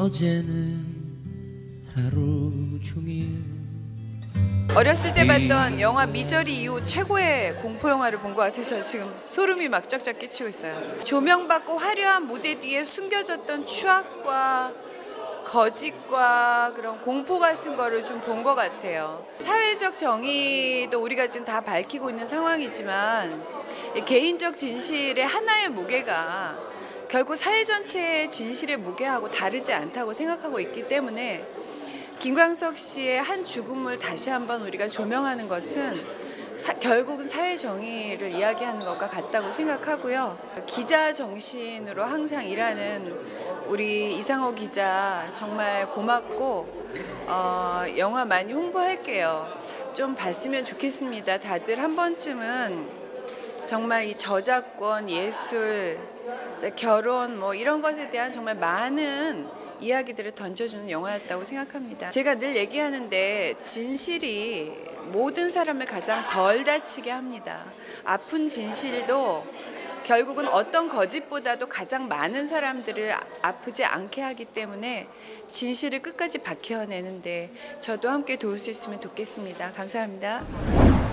어제는 하루 종일 어렸을 때 봤던 영화 미저리 이후 최고의 공포 영화를 본 것 같아서 지금 소름이 막 쫙쫙 끼치고 있어요. 조명받고 화려한 무대 뒤에 숨겨졌던 추악과 거짓과 그런 공포 같은 거를 좀 본 것 같아요. 사회적 정의도 우리가 지금 다 밝히고 있는 상황이지만 이 개인적 진실의 하나의 무게가 결국 사회 전체의 진실의 무게하고 다르지 않다고 생각하고 있기 때문에 김광석 씨의 한 죽음을 다시 한번 우리가 조명하는 것은 사- 결국은 사회 정의를 이야기하는 것과 같다고 생각하고요. 기자 정신으로 항상 일하는 우리 이상호 기자 정말 고맙고 어, 영화 많이 홍보할게요. 좀 봤으면 좋겠습니다. 다들 한 번쯤은 정말 이 저작권, 예술, 결혼 뭐 이런 것에 대한 정말 많은 이야기들을 던져주는 영화였다고 생각합니다. 제가 늘 얘기하는데 진실이 모든 사람을 가장 덜 다치게 합니다. 아픈 진실도 결국은 어떤 거짓보다도 가장 많은 사람들을 아- 아프지 않게 하기 때문에 진실을 끝까지 밝혀내는데 저도 함께 도울 수 있으면 좋겠습니다. 감사합니다.